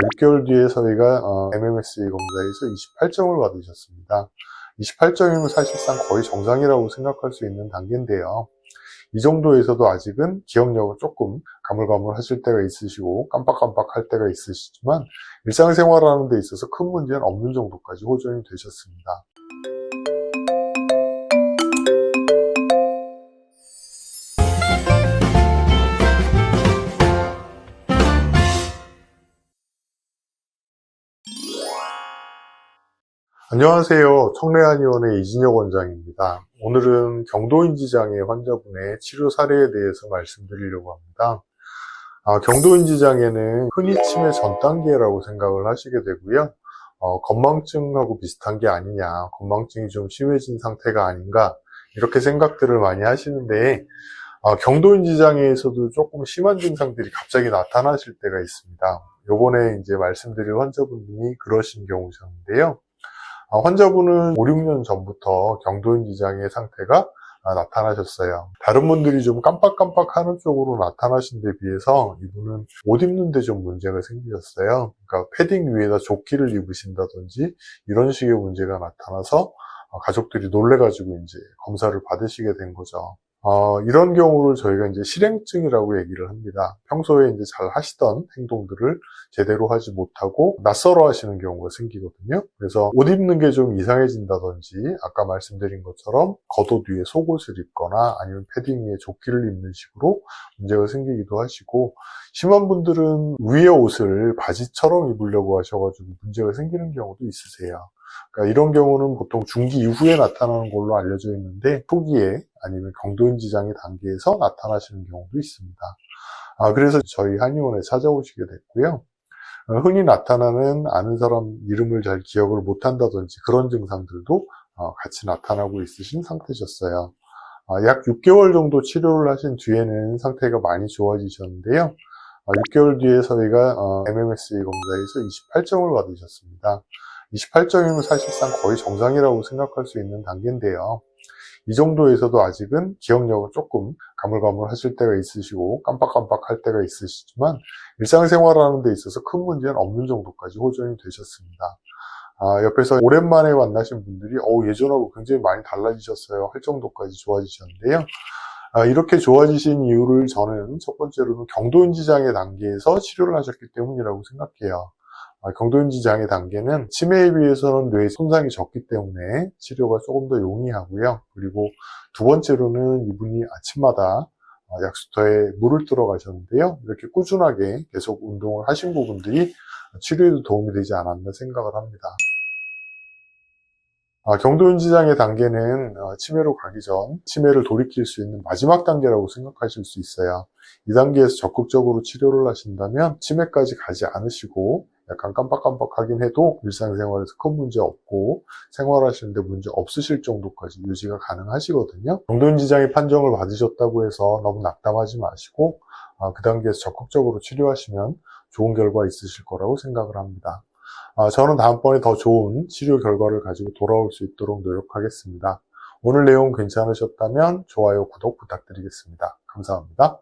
6개월 뒤에 저희가 어, MMSE 검사에서 28점을 받으셨습니다. 28점이면 사실상 거의 정상이라고 생각할 수 있는 단계인데요. 이 정도에서도 아직은 기억력은 조금 가물가물 하실 때가 있으시고 깜빡깜빡 할 때가 있으시지만 일상생활하는 데 있어서 큰 문제는 없는 정도까지 호전이 되셨습니다. 안녕하세요. 청래한의원의 이진혁 원장입니다. 오늘은 경도인지장애 환자분의 치료 사례에 대해서 말씀드리려고 합니다. 아, 경도인지장애는 흔히 치매 전 단계라고 생각을 하시게 되고요. 어, 건망증하고 비슷한 게 아니냐, 건망증이 좀 심해진 상태가 아닌가, 이렇게 생각들을 많이 하시는데, 어, 경도인지장애에서도 조금 심한 증상들이 갑자기 나타나실 때가 있습니다. 요번에 이제 말씀드릴 환자분이 그러신 경우셨는데요. 아, 환자분은 5, 6년 전부터 경도인지장애 상태가 아, 나타나셨어요. 다른 분들이 좀 깜빡깜빡 하는 쪽으로 나타나신 데 비해서 이분은 옷 입는데 좀 문제가 생기셨어요. 그러니까 패딩 위에다 조끼를 입으신다든지 이런 식의 문제가 나타나서 어, 가족들이 놀래가지고 이제 검사를 받으시게 된 거죠. 어, 이런 경우를 저희가 이제 실행증이라고 얘기를 합니다. 평소에 이제 잘 하시던 행동들을 제대로 하지 못하고 낯설어 하시는 경우가 생기거든요. 그래서 옷 입는 게 좀 이상해진다든지 아까 말씀드린 것처럼 겉옷 위에 속옷을 입거나 아니면 패딩 위에 조끼를 입는 식으로 문제가 생기기도 하시고 심한 분들은 위에 옷을 바지처럼 입으려고 하셔가지고 문제가 생기는 경우도 있으세요. 그러니까 이런 경우는 보통 중기 이후에 나타나는 걸로 알려져 있는데 초기에 아니면 경도인 지장애 단계에서 나타나시는 경우도 있습니다. 아, 그래서 저희 한의원에 찾아오시게 됐고요. 어, 흔히 나타나는 아는 사람 이름을 잘 기억을 못한다든지 그런 증상들도 어, 같이 나타나고 있으신 상태셨어요. 아, 약 6개월 정도 치료를 하신 뒤에는 상태가 많이 좋아지셨는데요. 6개월 뒤에 저희가 어, MMSE 검사에서 28점을 받으셨습니다. 28점이면 사실상 거의 정상이라고 생각할 수 있는 단계인데요. 이 정도에서도 아직은 기억력은 조금 가물가물하실 때가 있으시고 깜빡깜빡할 때가 있으시지만 일상생활하는 데 있어서 큰 문제는 없는 정도까지 호전이 되셨습니다. 아, 옆에서 오랜만에 만나신 분들이 어, 예전하고 굉장히 많이 달라지셨어요 할 정도까지 좋아지셨는데요. 아, 이렇게 좋아지신 이유를 저는 첫 번째로는 경도인지장애 단계에서 치료를 하셨기 때문이라고 생각해요. 아, 경도인지 장애 단계는 치매에 비해서는 뇌 손상이 적기 때문에 치료가 조금 더 용이하고요. 그리고 두 번째로는 이분이 아침마다 어, 약수터에 물을 들어 가셨는데요. 이렇게 꾸준하게 계속 운동을 하신 부분들이 치료에도 도움이 되지 않았나 생각을 합니다. 아, 경도인지장애 단계는 어, 치매로 가기 전 치매를 돌이킬 수 있는 마지막 단계라고 생각하실 수 있어요. 이 단계에서 적극적으로 치료를 하신다면 치매까지 가지 않으시고 약간 깜빡깜빡하긴 해도 일상생활에서 큰 문제 없고 생활하시는데 문제 없으실 정도까지 유지가 가능하시거든요. 경도인지장애 판정을 받으셨다고 해서 너무 낙담하지 마시고 아, 그 단계에서 적극적으로 치료하시면 좋은 결과 있으실 거라고 생각을 합니다. 아, 저는 다음번에 더 좋은 치료 결과를 가지고 돌아올 수 있도록 노력하겠습니다. 오늘 내용 괜찮으셨다면 좋아요, 구독 부탁드리겠습니다. 감사합니다.